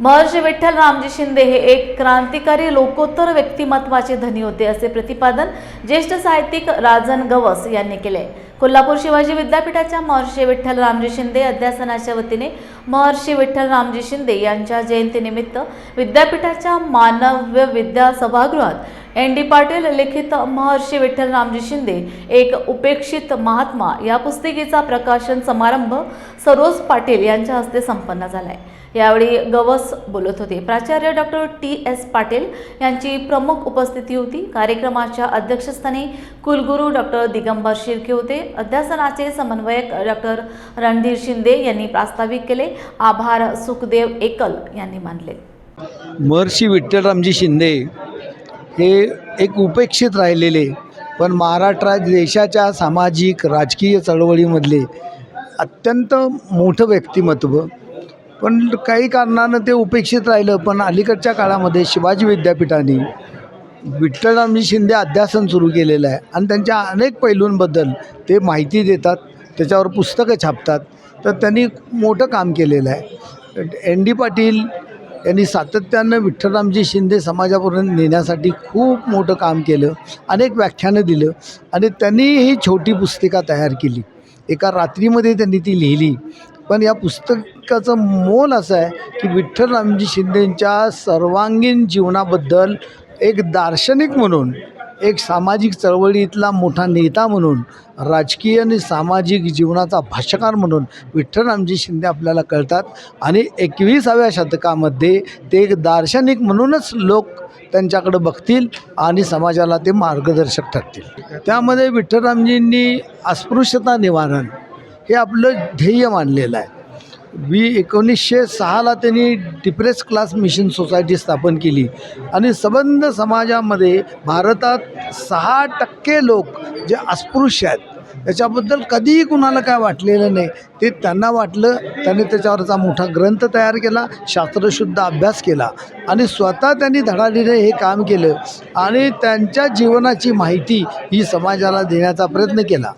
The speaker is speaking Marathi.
महर्षी विठ्ठल रामजी शिंदे हे एक क्रांतिकारी लोकोत्तर व्यक्तिमत्वाचे धनी होते असे प्रतिपादन ज्येष्ठ साहित्यिक राजन गवस यांनी केले. कोल्हापूर शिवाजी विद्यापीठाच्या महर्षी विठ्ठल रामजी शिंदे अध्यासनाच्या वतीने महर्षी विठ्ठल रामजी शिंदे यांच्या जयंतीनिमित्त विद्यापीठाच्या मानव्य विद्या सभागृहात एन डी पाटील लिखित महर्षी विठ्ठल रामजी शिंदे एक उपेक्षित महात्मा या पुस्तिकेचा प्रकाशन समारंभ सरोज पाटील यांच्या हस्ते संपन्न झाला आहे यावेळी गवस बोलत होते. प्राचार्य डॉक्टर टी एस पाटील यांची प्रमुख उपस्थिती होती. कार्यक्रमाच्या अध्यक्षस्थानी कुलगुरू डॉक्टर दिगंबर शिर्के होते. अध्यासनाचे समन्वयक डॉक्टर रणधीर शिंदे यांनी प्रास्ताविक केले. आभार सुखदेव एकल यांनी मानले. महर्षी विठ्ठलरामजी शिंदे हे एक उपेक्षित राहिलेले पण महाराष्ट्र देशाच्या सामाजिक राजकीय चळवळीमधले अत्यंत मोठं व्यक्तिमत्व पण काही कारणानं ते उपेक्षित राहिलं पण अलीकडच्या काळामध्ये शिवाजी विद्यापीठाने विठ्ठलरामजी शिंदे अध्यासन सुरू केलेलं आहे आणि त्यांच्या अनेक पैलूंबद्दल ते माहिती देतात त्याच्यावर पुस्तकं छापतात. तर त्यांनी मोठं काम केलेलं आहे. एन डी पाटील यांनी सातत्यानं विठ्ठलरामजी शिंदे समाजापर्यंत नेण्यासाठी खूप मोठं काम केलं अनेक व्याख्यानं दिलं आणि त्यांनी ही छोटी पुस्तिका तयार केली. एका रात्रीमध्ये त्यांनी ती लिहिली. पण या पुस्तक पुस्तकाचं मोल असं आहे की विठ्ठल रामजी शिंदेंच्या सर्वांगीण जीवनाबद्दल एक दार्शनिक म्हणून एक सामाजिक चळवळीतला मोठा नेता म्हणून राजकीय आणि सामाजिक जीवनाचा भाष्यकार म्हणून विठ्ठलरामजी शिंदे आपल्याला कळतात. आणि एकविसाव्या शतकामध्ये ते एक दार्शनिक म्हणूनच लोक त्यांच्याकडं बघतील आणि समाजाला ते मार्गदर्शक ठरतील. त्यामध्ये विठ्ठलरामजींनी अस्पृश्यता निवारण हे आपलं ध्येय मानलेलं आहे. वी एकोणीसशे सहाला त्यांनी डिप्रेस क्लास मिशन सोसायटी स्थापन केली. आणि सबंध समाजामध्ये भारतात सहा टक्के लोक जे अस्पृश्य आहेत त्याच्याबद्दल कधीही कुणाला काय वाटलेलं नाही. ते त्यांना वाटलं त्यांनी त्याच्यावरचा मोठा ग्रंथ तयार केला शास्त्रशुद्ध अभ्यास केला आणि स्वतः त्यांनी धडाडीने हे काम केलं आणि त्यांच्या जीवनाची माहिती ही समाजाला देण्याचा प्रयत्न केला.